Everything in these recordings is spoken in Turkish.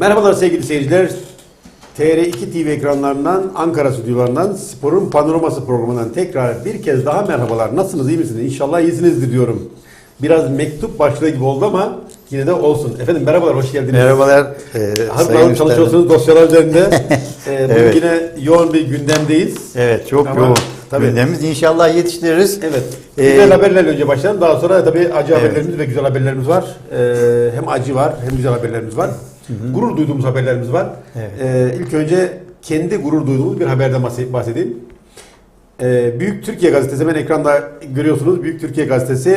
Merhabalar sevgili seyirciler. TR2 TV ekranlarından, Ankara stüdyolarından Sporun Panoraması programından tekrar bir kez daha merhabalar. Nasılsınız, iyi misiniz? İnşallah iyisinizdir diyorum. Biraz mektup başlığı gibi oldu ama yine de olsun. Efendim merhabalar, hoş geldiniz. Merhabalar. E, sayın alıp çalışıyorsunuz dosyalar üzerinde. ee, bugün Evet. yine yoğun bir gündemdeyiz. Evet çok Tamam, yoğun. tabii. Gündemimiz inşallah yetiştiririz. Evet. Ee, Güzel haberlerle önce başlayalım. Daha sonra tabii acı Evet. haberlerimiz ve güzel haberlerimiz var. Ee, hem acı var hem güzel haberlerimiz var. Gurur duyduğumuz haberlerimiz var. Evet. Ee, ilk önce kendi gurur duyduğumuz bir haberden bahse- bahsedeyim. Ee, Büyük Türkiye Gazetesi, hemen ekranda görüyorsunuz. Büyük Türkiye Gazetesi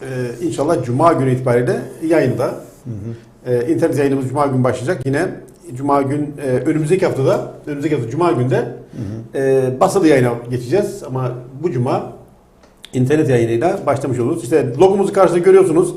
e, inşallah Cuma günü itibariyle yayında. Ee, internet yayınımız Cuma gün başlayacak. Yine Cuma gün e, önümüzdeki haftada, önümüzdeki hafta Cuma günde e, basılı yayına geçeceğiz. Ama bu Cuma internet yayınıyla başlamış oluruz. İşte logomuzu karşıda görüyorsunuz.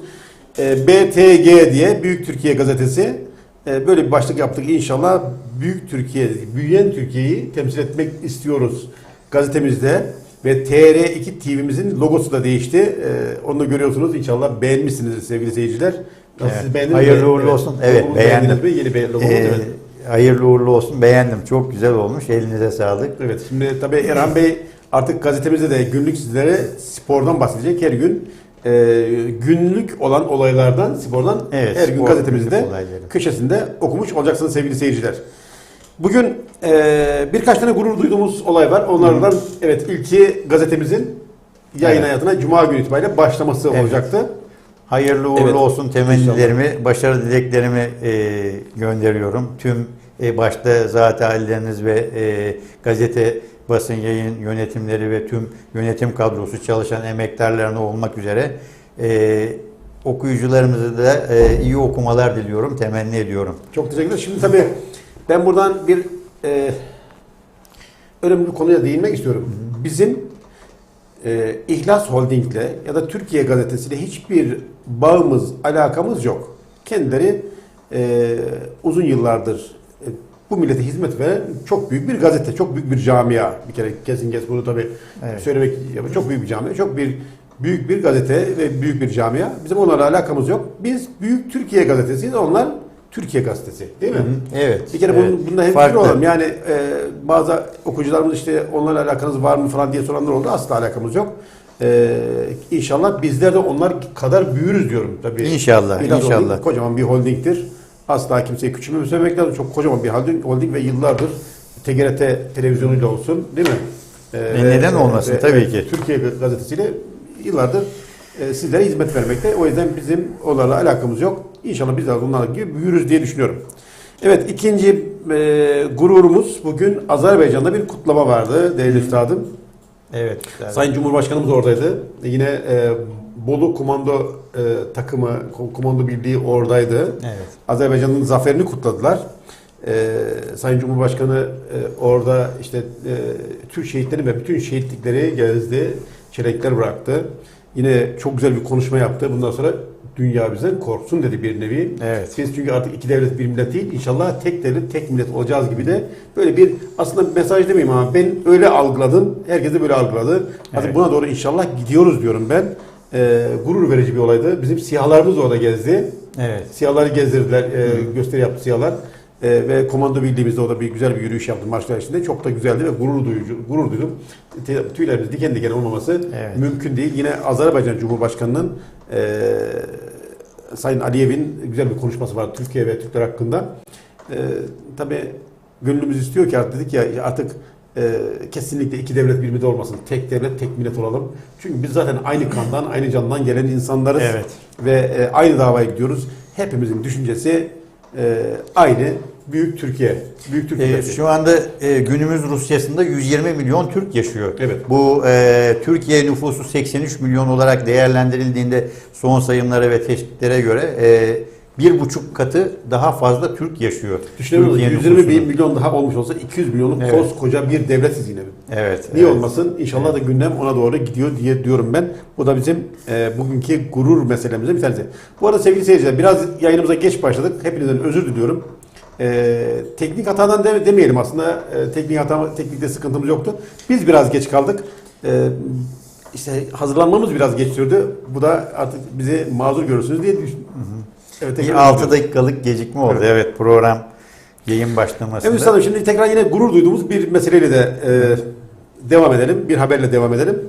E, BTG diye Büyük Türkiye Gazetesi böyle bir başlık yaptık. İnşallah Büyük Türkiye, büyüyen Türkiye'yi temsil etmek istiyoruz gazetemizde ve TR2 TV'mizin logosu da değişti. E, onu da görüyorsunuz. İnşallah beğenmişsiniz sevgili seyirciler. Nasıl Evet. siz beğendiniz mi? Hayırlı uğurlu olsun. Evet, Logomuzu beğendim. mi? Yeni bir logomuz. Ee, evet. hayırlı uğurlu olsun. Beğendim. Çok güzel olmuş. Elinize sağlık. Evet şimdi tabii Erhan Bey artık gazetemizde de günlük sizlere spordan bahsedecek. Her gün e, günlük olan olaylardan, spordan Evet, her gün spor gazetemizde köşesinde okumuş olacaksınız sevgili seyirciler. Bugün e, birkaç tane gurur duyduğumuz olay var. Onlardan evet ilki gazetemizin yayın Evet. hayatına Cuma günü itibariyle başlaması Evet. olacaktı. Hayırlı uğurlu Evet. olsun. Temennilerimi, başarı dileklerimi e, gönderiyorum. Tüm e, başta zat halleriniz ve e, gazete basın yayın yönetimleri ve tüm yönetim kadrosu çalışan emektarlarına olmak üzere e, okuyucularımıza da e, iyi okumalar diliyorum, temenni ediyorum. Çok teşekkürler. Şimdi tabii ben buradan bir e, önemli bir konuya değinmek istiyorum. Bizim e, İhlas Holding'le ya da Türkiye Gazetesi'yle hiçbir bağımız, alakamız yok. Kendileri e, uzun yıllardır e, bu millete hizmet veren çok büyük bir gazete, çok büyük bir camia. Bir kere kesin kes bunu tabii Evet. söylemek çok büyük bir camia, çok bir büyük bir gazete ve büyük bir camia. Bizim onlarla alakamız yok. Biz Büyük Türkiye Gazetesi'yiz, onlar Türkiye Gazetesi değil mi? Evet. Bir kere evet. bunun, bunda hemfikir olalım. Yani e, bazı okuyucularımız işte onlarla alakanız var mı falan diye soranlar oldu. Asla alakamız yok. E, inşallah bizler de onlar kadar büyürüz diyorum tabii. İnşallah, İhlas inşallah. Holding kocaman bir holdingtir. Asla kimseyi küçülmemek lazım. Çok kocaman bir holding, holding ve yıllardır TGRT televizyonuyla olsun değil mi? E, E, neden olmasın? Tabii ki. Türkiye gazetesiyle yıllardır e, sizlere hizmet vermekte. O yüzden bizim onlarla alakamız yok. İnşallah biz de onlarla gibi büyürüz diye düşünüyorum. Evet ikinci e, gururumuz bugün Azerbaycan'da bir kutlama vardı değerli üstadım. Evet. üstadım. Sayın Cumhurbaşkanımız oradaydı. Yine e, Bolu Komando e, takımı, ko- komando birliği oradaydı. Evet. Azerbaycan'ın zaferini kutladılar. Ee, Sayın Cumhurbaşkanı e, orada işte e, Türk şehitleri ve bütün şehitlikleri gezdi, çelenekler bıraktı. Yine çok güzel bir konuşma yaptı. Bundan sonra dünya bizden korksun dedi bir nevi. Evet. Biz çünkü artık iki devlet bir millet değil. İnşallah tek devlet tek millet olacağız gibi de böyle bir aslında bir mesaj demeyeyim ama ben öyle algıladım. Herkes de böyle algıladı. Artık Evet. buna doğru inşallah gidiyoruz diyorum ben. Ee, gurur verici bir olaydı. Bizim siyahlarımız orada gezdi. Evet. Siyahları gezdirdiler, e, gösteri yaptı siyahlar. E, ve komando birliğimizde orada bir güzel bir yürüyüş yaptı marşlar içinde. Çok da güzeldi ve gurur duyucu, gurur duydum. Te- Tüylerimiz diken diken olmaması Evet. mümkün değil. Yine Azerbaycan Cumhurbaşkanı'nın e, Sayın Aliyev'in güzel bir konuşması var Türkiye ve Türkler hakkında. E, tabii gönlümüz istiyor ki artık dedik ya artık e, kesinlikle iki devlet bir millet olmasın. Tek devlet tek millet olalım. Çünkü biz zaten aynı kandan, aynı candan gelen insanlarız Evet. ve e, aynı davaya gidiyoruz. Hepimizin düşüncesi e, aynı. Büyük Türkiye. Büyük Türk Ee, milleti. şu anda e, günümüz Rusyası'nda 120 milyon Türk yaşıyor. Evet. Bu e, Türkiye nüfusu 83 milyon olarak değerlendirildiğinde son sayımlara ve tespitlere göre e, bir buçuk katı daha fazla Türk yaşıyor. Türkiye 120 bin milyon daha olmuş olsa 200 milyonluk Evet. koskoca bir devletiz yine. Evet. Niye evet. olmasın? İnşallah da gündem ona doğru gidiyor diye diyorum ben. Bu da bizim e, bugünkü gurur meselemizden bir tanesi. Bu arada sevgili seyirciler biraz yayınımıza geç başladık. Hepinizden özür diliyorum. E, teknik hatadan de, demeyelim aslında. E, teknik hata, teknikte sıkıntımız yoktu. Biz biraz geç kaldık. E, işte hazırlanmamız biraz geç sürdü. Bu da artık bizi mazur görürsünüz diye düşün. Evet, bir tekrar 6 ediyoruz. dakikalık gecikme oldu. Evet. Evet, program yayın başlamasında. Evet Üstadım şimdi tekrar yine gurur duyduğumuz bir meseleyle de e, devam edelim. Bir haberle devam edelim.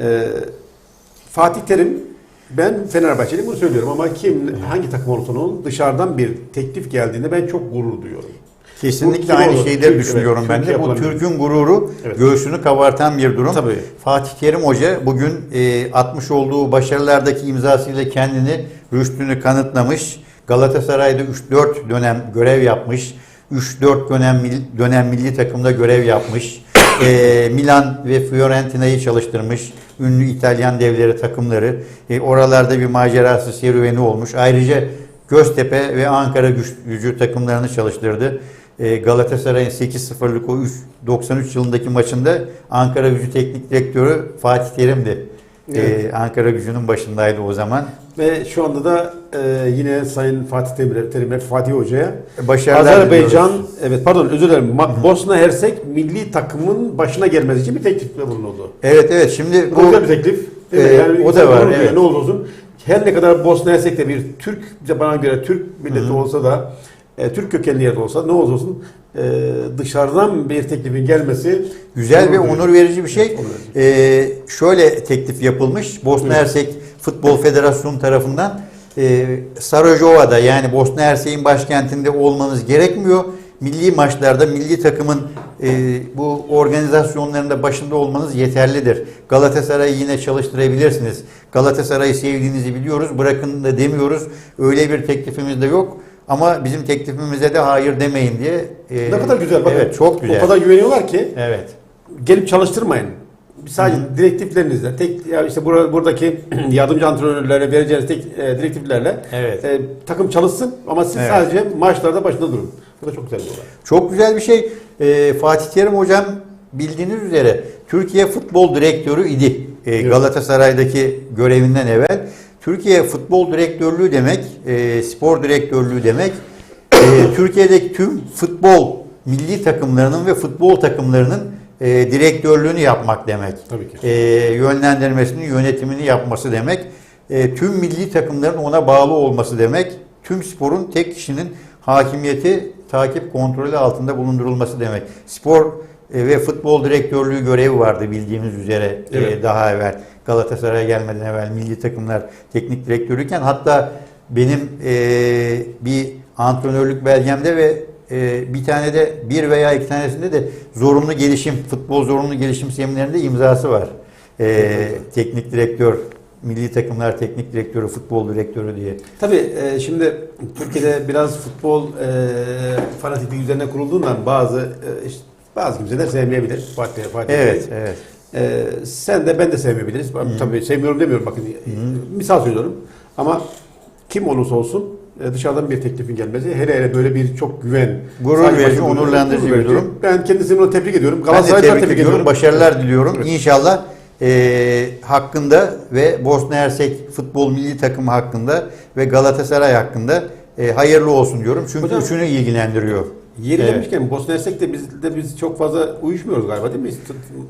E, Fatih Terim ben Fenerbahçeliyim bunu söylüyorum ama kim hangi takım olursa olsun dışarıdan bir teklif geldiğinde ben çok gurur duyuyorum. Kesinlikle aynı olur? şeyleri Türk, düşünüyorum evet, ben de. Bu Türk'ün gururu Evet. göğsünü kabartan bir durum. Tabii. Fatih Terim Hoca bugün e, atmış olduğu başarılardaki imzasıyla kendini rüştünü kanıtlamış. Galatasaray'da 3-4 dönem görev yapmış. 3-4 dönem dönem milli takımda görev yapmış. E, Milan ve Fiorentina'yı çalıştırmış. Ünlü İtalyan devleri takımları. E, oralarda bir macerası serüveni olmuş. Ayrıca Göztepe ve Ankara güç, gücü takımlarını çalıştırdı. E, Galatasaray'ın 8-0'lık o 3, 93 yılındaki maçında Ankara gücü teknik direktörü Fatih Terim'di. E, Evet. Ankara gücünün başındaydı o zaman. Ve şu anda da e, yine Sayın Fatih Terim'e, Terim'e Fatih Hoca'ya Başarılar Azerbaycan, diliyoruz. evet pardon özür dilerim, Ma- Bosna Hersek milli takımın başına gelmesi için bir teklifte bulunuldu. Evet evet şimdi Bu bu güzel bir teklif. Ee, yani o da var, evet. Ne olursa olsun. Her ne kadar Bosna Hersek de bir Türk, bize bana göre Türk milleti olsa da e, Türk kökenli yerde olsa ne olursa olsun e, dışarıdan bir teklifin gelmesi Güzel ve onur verici bir şey. Evet, verici. Ee, şöyle teklif yapılmış. Bosna. Hersek Futbol Federasyonu tarafından e, Sarajevo'da yani Bosna Hersek'in başkentinde olmanız gerekmiyor. Milli maçlarda milli takımın e, bu organizasyonlarında başında olmanız yeterlidir. Galatasaray'ı yine çalıştırabilirsiniz. Galatasaray'ı sevdiğinizi biliyoruz. Bırakın da demiyoruz. Öyle bir teklifimiz de yok. Ama bizim teklifimize de hayır demeyin diye. e, Ne kadar güzel bakın. Evet çok güzel. O kadar güveniyorlar ki Evet. gelip çalıştırmayın. Sadece direktiflerinizle, tek ya işte bura- buradaki yardımcı antrenörlere vereceğiniz tek e, direktiflerle Evet. e, takım çalışsın ama siz Evet. sadece maçlarda başında durun. Bu da çok güzel bir olay. Çok güzel bir şey. Ee, Fatih Terim hocam bildiğiniz üzere Türkiye Futbol Direktörü idi. Evet. Galatasaray'daki görevinden evvel. Türkiye Futbol Direktörlüğü demek, e, spor direktörlüğü demek, e, Türkiye'deki tüm futbol milli takımlarının ve futbol takımlarının e, direktörlüğünü yapmak demek. Tabii ki. E, yönlendirmesini, yönetimini yapması demek. E, tüm milli takımların ona bağlı olması demek. Tüm sporun tek kişinin hakimiyeti, takip kontrolü altında bulundurulması demek. Spor e, ve futbol direktörlüğü görevi vardı bildiğimiz üzere e, Evet. daha evvel. Galatasaray'a gelmeden evvel milli takımlar teknik direktörüyken hatta benim e, bir antrenörlük belgemde ve e, bir tane de bir veya iki tanesinde de zorunlu gelişim, futbol zorunlu gelişim seminerinde imzası var. E, teknik direktör, milli takımlar teknik direktörü, futbol direktörü diye. Tabii e, şimdi Türkiye'de biraz futbol e, fanatiklik üzerine kurulduğundan bazı e, işte bazı kimseler sevmeyebilir. Fatih, Fatih Evet, evet. E, sen de ben de sevmeyebiliriz. Ben Tabii sevmiyorum demiyorum bakın. Misal söylüyorum. Ama kim olursa olsun dışarıdan bir teklifin gelmesi hele hele böyle bir çok güven Gurur saygı verici, başında- onurlandırıcı gurur bir verici. durum. Ben kendisini bunu tebrik ediyorum. De Galatasaray'dan tebrik ediyorum, başarılar diliyorum. Evet. İnşallah e, hakkında ve Bosna Hersek futbol milli takımı hakkında ve Galatasaray hakkında e, hayırlı olsun diyorum. Çünkü Hocam- üçünü ilgilendiriyor. Yeri Evet. gelmişken Bosna Hersek de biz de biz çok fazla uyuşmuyoruz galiba değil mi?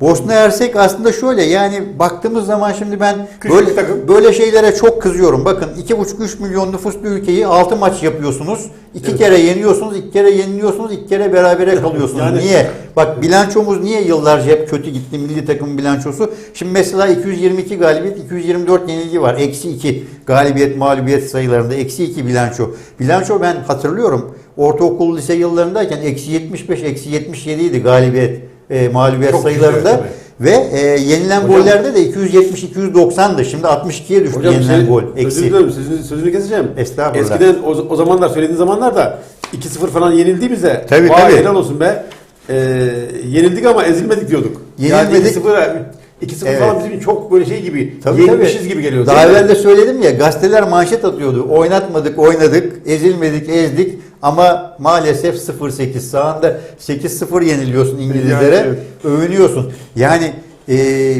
Bosna Hersek aslında şöyle yani baktığımız zaman şimdi ben Küçük böyle, takım. böyle şeylere çok kızıyorum. Bakın 2,5-3 milyon nüfuslu ülkeyi 6 maç yapıyorsunuz. 2 Evet. kere yeniyorsunuz, 2 kere yeniliyorsunuz, 2 kere berabere kalıyorsunuz. Yani- niye? Bak bilançomuz niye yıllarca hep kötü gitti milli takım bilançosu? Şimdi mesela 222 galibiyet, 224 yenilgi var. Eksi 2 galibiyet mağlubiyet sayılarında eksi 2 bilanço. Bilanço ben hatırlıyorum. Ortaokul lise yıllarındayken eksi 75, eksi 77 idi galibiyet e, mağlubiyet Çok sayılarında. Ve e, yenilen Hocam- gollerde de 270-290'dı. Şimdi 62'ye düştü Hocam yenilen senin, gol. özür Eksi. dilerim sözünü, sözünü keseceğim. Estağfurullah. Eskiden o, o zamanlar söylediğin zamanlarda 2-0 falan yenildiğimizde Tabii, vay tabii. helal olsun be. Ee, yenildik ama ezilmedik diyorduk. Yenilmedik. Yani 2-0 2-0 Evet. falan bizim çok böyle şey gibi Tabii, yenilmişiz tabii. gibi geliyor. Daha evvel de söyledim ya gazeteler manşet atıyordu. Oynatmadık, oynadık, ezilmedik, ezdik ama maalesef 0-8 sahanda 8-0 yeniliyorsun İngilizlere. Yani evet. Övünüyorsun. Yani e,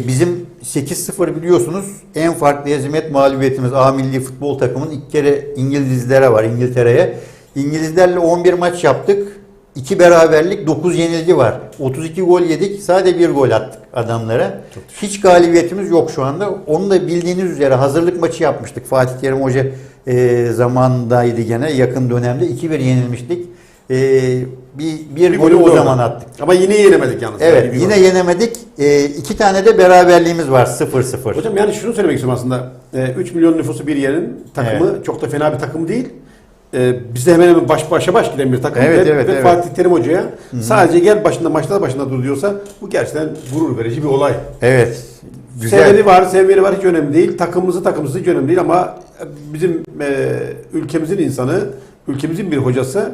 bizim 8-0 biliyorsunuz en farklı hezimet mağlubiyetimiz A milli futbol takımının ilk kere İngilizlere var İngiltere'ye. İngilizlerle 11 maç yaptık. 2 beraberlik 9 yenilgi var. 32 gol yedik. Sadece bir gol attık adamlara. Hiç galibiyetimiz yok şu anda. Onu da bildiğiniz üzere hazırlık maçı yapmıştık. Fatih Terim Hoca e, zamanındaydı gene yakın dönemde. 2-1 yenilmiştik. E, bir, bir, Bir golü o zaman attık. Ama yine yenemedik yalnız. Evet Yani yine gol. yenemedik. E, iki tane de beraberliğimiz var 0-0. Hocam yani şunu söylemek istiyorum aslında. Ee, 3 milyon nüfusu bir yerin takımı çok da fena bir takım değil. Ee, bizde hemen hemen baş başa baş giden bir takım. Evet, ve, evet, ve evet. Fatih Terim Hoca'ya sadece gel başında maçta başında dur diyorsa bu gerçekten gurur verici bir olay. Evet. Güzel. Seveni var, sevmeyeni var hiç önemli değil. Takımımızı takımımızı hiç önemli değil ama bizim e, ülkemizin insanı, ülkemizin bir hocası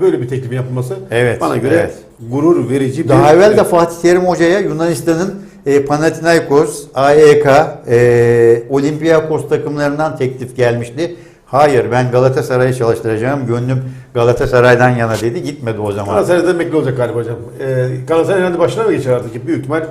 böyle bir teklifin yapılması Evet, bana göre evet. gurur verici bir Daha evvel de Fatih Terim Hoca'ya Yunanistan'ın e, Panathinaikos, AEK, e, Olympiakos takımlarından teklif gelmişti. Hayır ben Galatasaray'ı çalıştıracağım. Gönlüm Galatasaray'dan yana dedi. Gitmedi o zaman. Galatasaray'da emekli olacak galiba hocam. Ee, Galatasaray herhalde başına mı geçer artık? Büyük ihtimal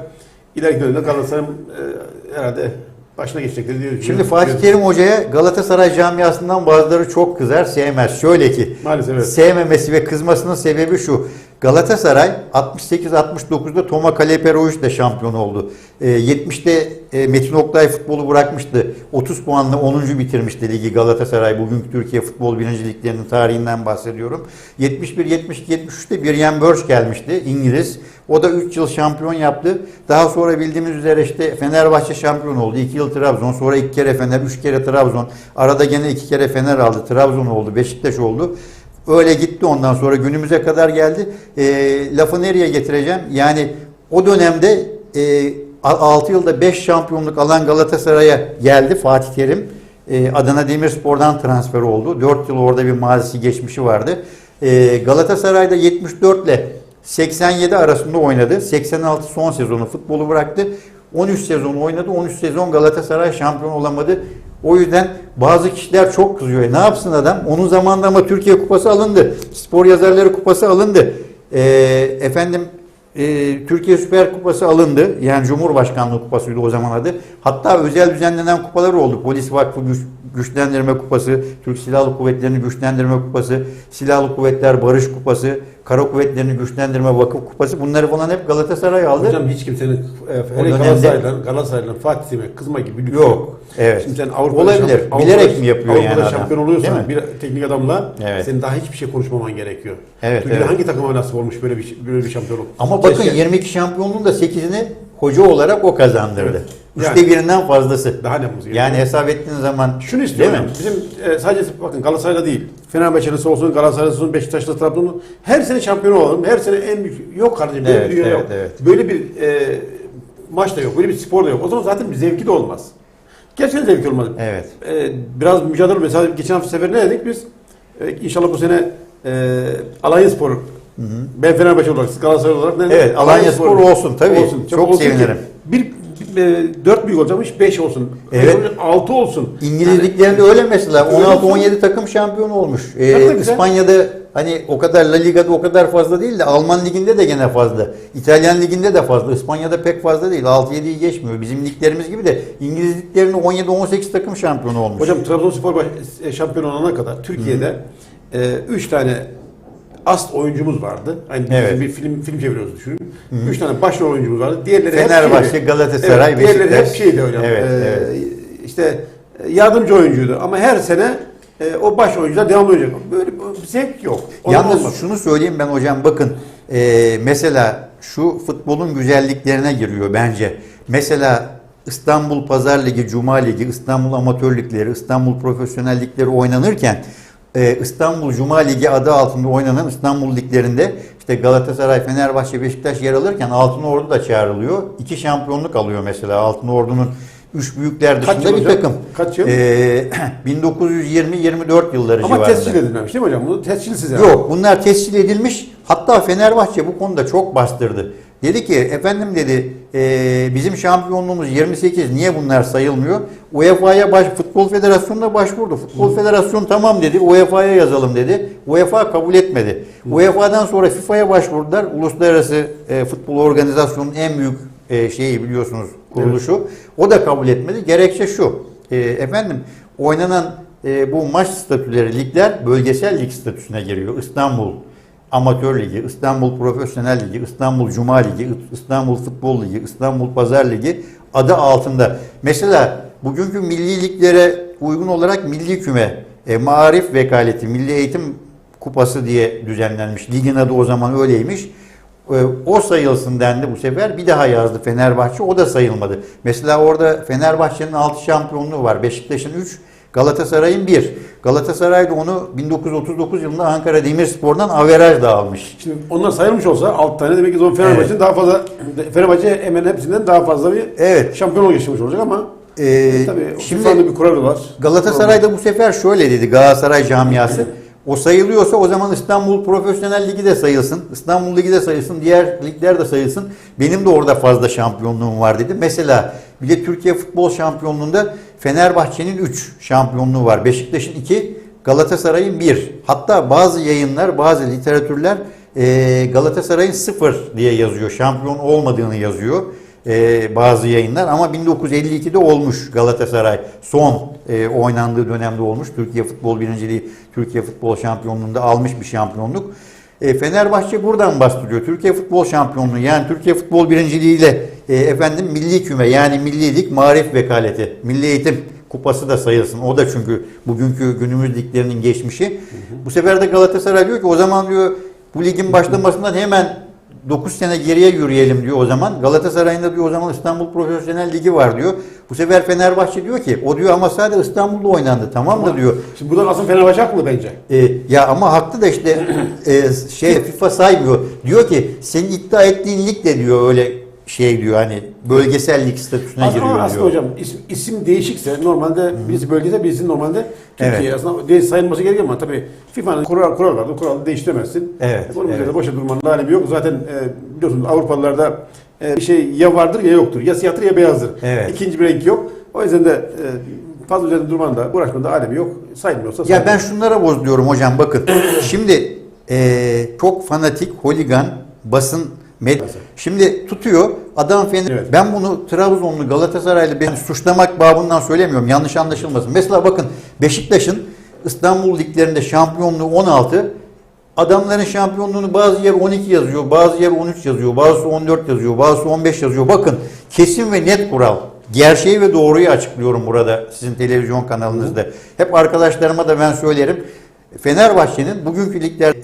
ileriki dönemde Galatasaray'ın e, herhalde başına geçecekleri diye Şimdi düşünüyorum. Fatih Terim Hoca'ya Galatasaray camiasından bazıları çok kızar, sevmez. Şöyle ki, Maalesef evet. sevmemesi ve kızmasının sebebi şu. Galatasaray 68-69'da Toma Kaleperovic ile şampiyon oldu. E, 70'te e, Metin Oktay futbolu bırakmıştı. 30 puanla 10. bitirmişti ligi Galatasaray. Bugünkü Türkiye futbol birinciliklerinin tarihinden bahsediyorum. 71-72-73'te Biryen Börş gelmişti İngiliz. O da 3 yıl şampiyon yaptı. Daha sonra bildiğimiz üzere işte Fenerbahçe şampiyon oldu. 2 yıl Trabzon, sonra 2 kere Fener, 3 kere Trabzon. Arada gene 2 kere Fener aldı. Trabzon oldu, Beşiktaş oldu. Öyle gitti ondan sonra günümüze kadar geldi. E, lafı nereye getireceğim? Yani o dönemde e, 6 yılda 5 şampiyonluk alan Galatasaray'a geldi Fatih Terim. E, Adana Demirspor'dan transfer oldu. 4 yıl orada bir mazisi geçmişi vardı. E, Galatasaray'da 74 ile 87 arasında oynadı. 86 son sezonu futbolu bıraktı. 13 sezon oynadı. 13 sezon Galatasaray şampiyon olamadı. O yüzden bazı kişiler çok kızıyor. E ne yapsın adam? Onun zamanında ama Türkiye Kupası alındı. Spor Yazarları Kupası alındı. E, efendim e, Türkiye Süper Kupası alındı. Yani Cumhurbaşkanlığı Kupası'ydı o zaman adı. Hatta özel düzenlenen kupalar oldu. Polis Vakfı Güç, Güçlendirme Kupası, Türk Silahlı Kuvvetleri'ni Güçlendirme Kupası, Silahlı Kuvvetler Barış Kupası, Kara Kuvvetleri'ni Güçlendirme Vakıf Kupası. Bunları falan hep Galatasaray aldı. Hocam hiç kimsenin e, hele Galatasaray'dan, Galatasaray'dan Fatih Terim'e kızma gibi bir lüksü Yok. Evet. Şimdi sen Avrupa'da Olabilir. şamp- Bilerek Avrupa'da- mi yapıyor Avrupa'da yani adam? şampiyon oluyorsan Değil mi? bir teknik adamla Evet. senin daha hiçbir şey konuşmaman gerekiyor. Evet, Türkiye'de evet. hangi takıma nasip olmuş böyle bir böyle bir şampiyonluk? Ama bakın Keşke- 22 şampiyonluğun da 8'ini hoca olarak o kazandırdı. Evet. Üçte Yani- birinden fazlası. daha ne gerekiyor? Yani hesap ettiğin zaman Şunu istiyorum. Değil mi? Bizim e, sadece bakın Galatasaray'da değil. Fenerbahçe'nin olsun, Galatasaray'da olsun, Beşiktaş'ta, Trabzon'da her sene şampiyon olalım. Her sene en büyük yok kardeşim. Evet, evet, yok. evet. Böyle bir e, maç da yok. Böyle bir spor da yok. O zaman zaten bir zevki de olmaz. Gerçekten zevki olmaz. Evet. E, biraz mücadele mesela geçen hafta sefer ne dedik biz? E, inşallah bu sene e, Alanya Spor ben Fenerbahçe olarak, siz Galatasaray olarak ne Evet, Alanya Spor olsun tabii. Çok olsun ki sevinirim. Bir, bir e, dört büyük olacakmış, beş olsun. Evet. Altı olsun. İngiliz liglerinde öyle mesela Öyle 16-17 takım şampiyon olmuş. Ee. İspanya'da hani o kadar La Liga'da o kadar fazla değil de Alman liginde de gene fazla. İtalyan liginde de fazla. İspanya'da pek fazla değil. 6-7'yi geçmiyor. Bizim liglerimiz gibi de İngiliz liglerinde 17-18 takım şampiyon olmuş. Hocam Trabzonspor e, şampiyon olana kadar Türkiye'de e, üç tane ast oyuncumuz vardı. Hani bizim Evet. bir film film çeviriyoruz düşünün. Üç tane başrol oyuncumuz vardı. Diğerleri Fenerbahçe, şeydi. Galatasaray, evet, Diğerleri hep Beşiktaş. şeydi hocam. Evet, E, evet. İşte e, yardımcı oyuncuydu ama her sene e, o baş oyuncular devamlı oynayacak. Böyle bir zevk yok. Ondan Yalnız olmaz. şunu söyleyeyim ben hocam bakın e, mesela şu futbolun güzelliklerine giriyor bence. Mesela İstanbul Pazar Ligi, Cuma Ligi, İstanbul Amatör Ligleri, İstanbul Profesyonel Ligleri oynanırken e, İstanbul Cuma Ligi adı altında oynanan İstanbul Liglerinde işte Galatasaray, Fenerbahçe, Beşiktaş yer alırken Altınordu da çağrılıyor. İki şampiyonluk alıyor mesela Altınordu'nun üç büyükler Kaç dışında yıl bir hocam? takım. Kaç yıl? E, 1920-24 yılları ama civarında. tescil edilmemiş değil mi hocam? Bu tescilsiz yani. Yok bunlar tescil edilmiş. Hatta Fenerbahçe bu konuda çok bastırdı. Dedi ki efendim dedi "e, bizim şampiyonluğumuz 28 niye bunlar sayılmıyor? UEFA'ya baş, Futbol Federasyonu'na başvurdu. Futbol Federasyonu tamam dedi UEFA'ya yazalım dedi. UEFA kabul etmedi. UEFA'dan sonra FIFA'ya başvurdular. Uluslararası e, Futbol Organizasyonu'nun en büyük e, şeyi biliyorsunuz kuruluşu. O da kabul etmedi. Gerekçe şu. E, efendim oynanan e, bu maç statüleri ligler bölgesel lig statüsüne giriyor. İstanbul Amatör Ligi, İstanbul Profesyonel Ligi, İstanbul Cuma Ligi, İstanbul Futbol Ligi, İstanbul Pazar Ligi adı altında. Mesela bugünkü milli liglere uygun olarak milli küme, e, marif vekaleti, milli eğitim kupası diye düzenlenmiş. Ligin adı o zaman öyleymiş. E, o sayılsın dendi bu sefer. Bir daha yazdı Fenerbahçe. O da sayılmadı. Mesela orada Fenerbahçe'nin 6 şampiyonluğu var. Beşiktaş'ın 3, Galatasaray'ın 1. Galatasaray da onu 1939 yılında Ankara Demirspor'dan averaj da almış. Şimdi onlar sayılmış olsa 6 tane demek ki o Fenerbahçe'nin daha fazla Fenerbahçe hemen hepsinden daha fazla bir Evet. şampiyonluk yaşamış olacak ama Ee, tabii şimdi bir kuralı var. Galatasaray'da bu sefer şöyle dedi Galatasaray camiası. O sayılıyorsa o zaman İstanbul Profesyonel Ligi de sayılsın. İstanbul Ligi de sayılsın. Diğer ligler de sayılsın. Benim de orada fazla şampiyonluğum var dedi. Mesela bir de Türkiye Futbol Şampiyonluğu'nda Fenerbahçe'nin 3 şampiyonluğu var. Beşiktaş'ın 2, Galatasaray'ın 1. Hatta bazı yayınlar, bazı literatürler e, Galatasaray'ın 0 diye yazıyor. Şampiyon olmadığını yazıyor e, bazı yayınlar ama 1952'de olmuş Galatasaray son e, oynandığı dönemde olmuş. Türkiye Futbol Birinciliği, Türkiye Futbol Şampiyonluğu'nda almış bir şampiyonluk. E, Fenerbahçe buradan bastırıyor. Türkiye Futbol Şampiyonluğu yani Türkiye Futbol Birinciliği ile e, efendim milli küme yani milli lig marif vekaleti, milli eğitim kupası da sayılsın. O da çünkü bugünkü günümüz liglerinin geçmişi. Bu sefer de Galatasaray diyor ki o zaman diyor bu ligin başlamasından hemen 9 sene geriye yürüyelim diyor o zaman. Galatasaray'ın da diyor o zaman İstanbul Profesyonel Ligi var diyor. Bu sefer Fenerbahçe diyor ki o diyor ama sadece İstanbul'da oynandı tamam da diyor. Şimdi buradan aslında Fenerbahçe haklı bence. E, ya ama haklı da işte e, şey FIFA saymıyor. Diyor ki senin iddia ettiğin lig de diyor öyle şey diyor hani bölgesel lig statüsüne Aslında, giriyor aslında diyor. hocam isim, isim değişikse normalde birisi bölgede birisi normalde Türkiye Evet. aslında değil, sayılması gerekiyor ama tabii FIFA'nın kural, kural vardı. Kuralı değiştiremezsin. Evet, üzerinde evet. boşa durmanın alemi yok. Zaten e, biliyorsunuz Avrupalılarda e, bir şey ya vardır ya yoktur. Ya siyahtır ya beyazdır. Evet. İkinci bir renk yok. O yüzden de e, fazla üzerinde durmanın da uğraşmanın da alemi yok. Saymıyorsa Ya ben şunlara bozuluyorum hocam bakın. Şimdi e, çok fanatik, holigan, basın med Şimdi tutuyor adam Fener. Evet. Ben bunu Trabzonlu Galatasaraylı ben suçlamak babından söylemiyorum. Yanlış anlaşılmasın. Mesela bakın Beşiktaş'ın İstanbul liglerinde şampiyonluğu 16. Adamların şampiyonluğunu bazı yer 12 yazıyor, bazı yer 13 yazıyor, bazısı 14 yazıyor, bazısı 15 yazıyor. Bakın kesin ve net kural. Gerçeği ve doğruyu açıklıyorum burada sizin televizyon kanalınızda. Hep arkadaşlarıma da ben söylerim. Fenerbahçe'nin bugünkü ligler